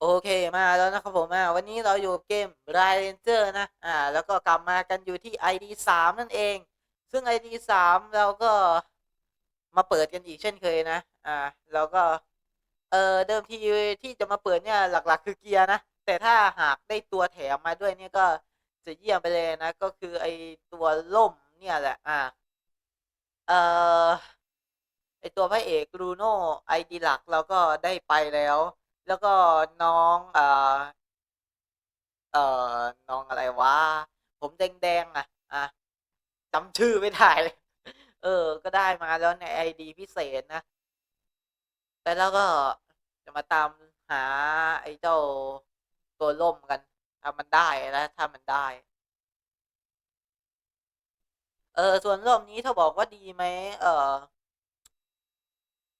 โอเคมาแล้วนะครับผมอ่าวันนี้เราอยู่เกม r i d e r นะอ่าแล้วก็กลับมากันอยู่ที่ ID 3 นั่นเอง ซึ่ง ID 3 เราก็มาเปิดกันอีกเช่นเคยนะอ่าเราก็ เออเดิมทีที่จะมาเปิดเนี่ยหลักๆ คือเกียร์นะ แต่ถ้าหากได้ตัวแถมมาด้วยเนี่ยก็จะเยี่ยมไปเลยนะ ก็คือไอตัวล่มเนี่ยแหละอ่าเออไอตัวพระเอกลูโน่ไอดีหลักเราก็ได้ไปแล้ว แล้วก็น้อง เอ่อ เอ่อ น้องอะไรวะ ผมแดงๆอะ อะจำชื่อไม่ได้เลย เออ ก็ได้มาแล้วในไอดีพิเศษนะ แต่แล้วก็จะมาตามหาไอ้เจ้าตัวล่มกัน ถ้ามันได้นะถ้ามันได้ เออ ส่วนรอบนี้ถ้าบอกว่าดีไหม เออ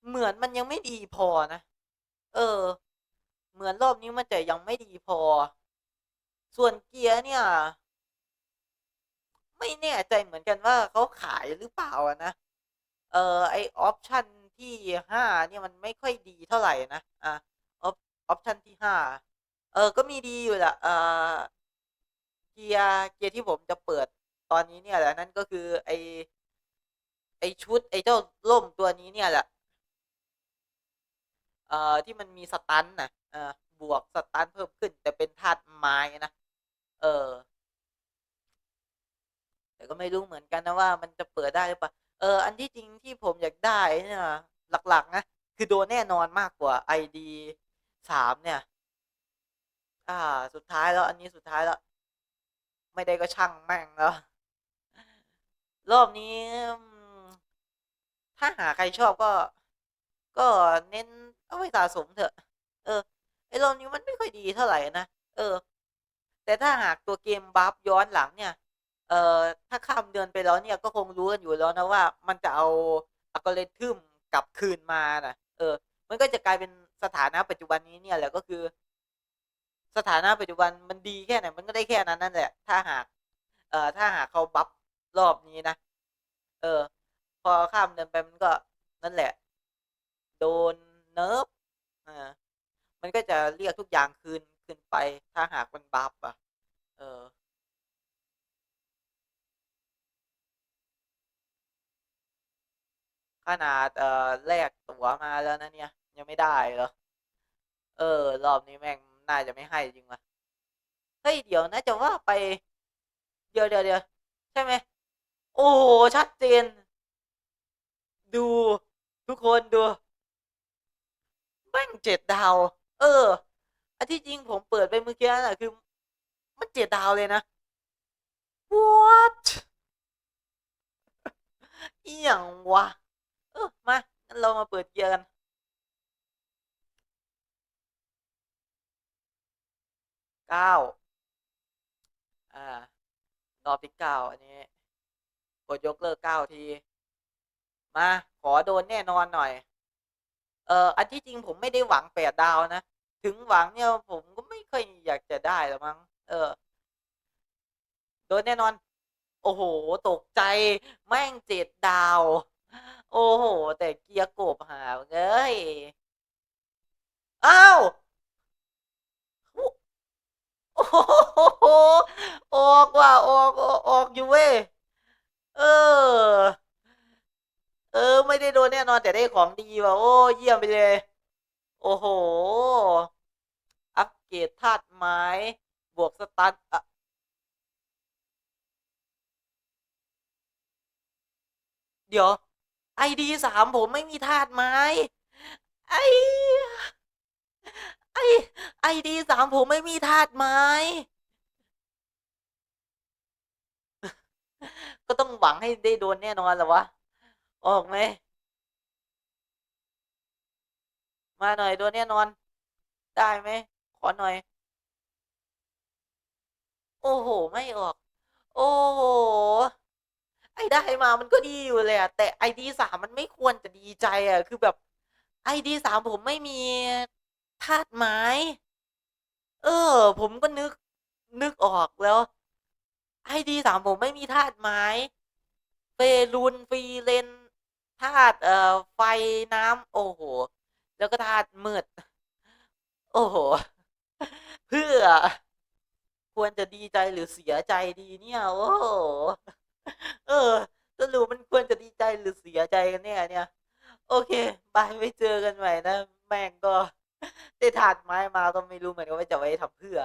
เหมือนมันยังไม่ดีพอนะ เออือนรอบนี้มันจะยังไม่ดีพอ ส่วนเกียร์เนี่ย ไม่แน่ใจเหมือนกันว่าเขาขายหรือเปล่านะ เออไอออปชันที่ห้าเนี่ยมันไม่ค่อยดีเท่าไหร่นะ อะออปออปชันที่ห้าเออ ก็มีดีอยู่แหละเออเกียร์เกียร์ที่ผมจะเปิดตอนนี้เนี่ยแหละนั่นก็คือไอไอชุดไอเจ้าล่มตัวนี้เนี่ยแหละ เอ่อที่มันมีสตันนะเอ่อบวกสตันเพิ่มขึ้น แต่เป็นธาตุไม้นะเออ แต่ก็ไม่รู้เหมือนกันนะว่ามันจะเปิดได้หรือเปล่าเอออันที่จริงที่ผมอยากได้เนี่ยหลัก ๆ นะคือโดนแน่นอนมากกว่า ID สามเนี่ย อ่า สุดท้ายแล้ว อันนี้สุดท้ายแล้ว ไม่ได้ก็ช่างแม่งแล้ว รอบนี้ ถ้าหาใครชอบก็ ก็เน้น เอาไว้สะสมเถอะ เออ ไอรอบนี้มันไม่ค่อยดีเท่าไหร่นะ เออ แต่ถ้าหากตัวเกมบัฟย้อนหลังเนี่ย เอ่อ ถ้าข้ามเดือนไปแล้วเนี่ยก็คงรู้กันอยู่แล้วนะว่ามันจะเอาอัลกอริทึมกลับคืนมานะเออ มันก็จะกลายเป็นสถานะปัจจุบันนี้เนี่ยแหละก็คือ สถานะปัจจุบันมันดีแค่ไหนมันก็ได้แค่นั้นนั่นแหละ ถ้าหาก เอ่อ ถ้าหากเขาบัฟรอบนี้นะ เออ พอข้ามเดือนไปมันก็นั่นแหละ โดน เนิร์ฟอ่ามันก็จะเรียกทุกอย่างคืนคืนไป ถ้าหากมันบัฟอะ เออขนาดเอ่อแลกตั๋วมาแล้วนะเนี่ย ยังไม่ได้เหรอ เออ รอบนี้แม่งน่าจะไม่ให้จริงวะเฮ้ย เดี๋ยวนะจะว่าไปเดี๋ยวเดี๋ยวเดี๋ยวใช่ไหม โอ้โห ชัดเจน ดูทุกคนดู แม่งเจ็ดดาว เอออันที่จริงผมเปิดไปเมื่อกี้น่ะคือ มันเจ็ดดาวเลยนะ what อีหยังวะ เออมางั้นเรามาเปิดเกียร์กันเก้าอ่ารอบที่เก้าอันนี้ กดยกเลิกเก้าที มา ขอโดนแน่นอนหน่อย เอออันที่จริงผมไม่ได้หวังแปดดาวนะ ถึงหวังเนี่ยผมก็ไม่เคยอยากจะได้หรอกมั้ง เออ โดนแน่นอน โอ้โห ตกใจแม่งเจ็ดดาว โอ้โห แต่เกียร์กบหาเอ้ยอ้าวโอ้โหออกว่ะออกออกออกอยู่เว้ย เออ เออ ไม่ได้โดน แต่ได้ของดีว่ะโอ้เยี่ยมไปเลย โอ้โห อัปเกรดธาตุไม้ บวกสตันอะเดี๋ยวไอดีสามผมไม่มีธาตุไม้ ไอไอไอดีสามผมไม่มีธาตุไม้ ก็ต้องหวังให้ได้โดนแน่นอนเหรอวะ ออกไหม มาหน่อยโดนแน่นอน ได้ไหมขอหน่อย โอ้โห ไม่ออก โอ้โห ไอ้ได้มามันก็ดีอยู่เลยอะแต่ไอดีสามมันไม่ควรจะดีใจอะคือแบบไอดีสามผมไม่มีธาตุไม้ เออ ผมก็นึกนึกออกแล้วไอดีสามผมไม่มีธาตุไม้เฟรุนฟรีเลนธาตุเอ่อไฟน้ำโอ้โห แล้วก็ธาตุมืด โอ้โห เพื่อ ควรจะดีใจหรือเสียใจดีเนี่ย โอ้โหเออสรุปมันควรจะดีใจหรือเสียใจกันเนี่ยเนี่ย โอเคบายไว้เจอกันใหม่นะ แม่งก็ได้ถาดไม้มาก็ไม่รู้เหมือนกันว่าจะไว้ทำเพื่อ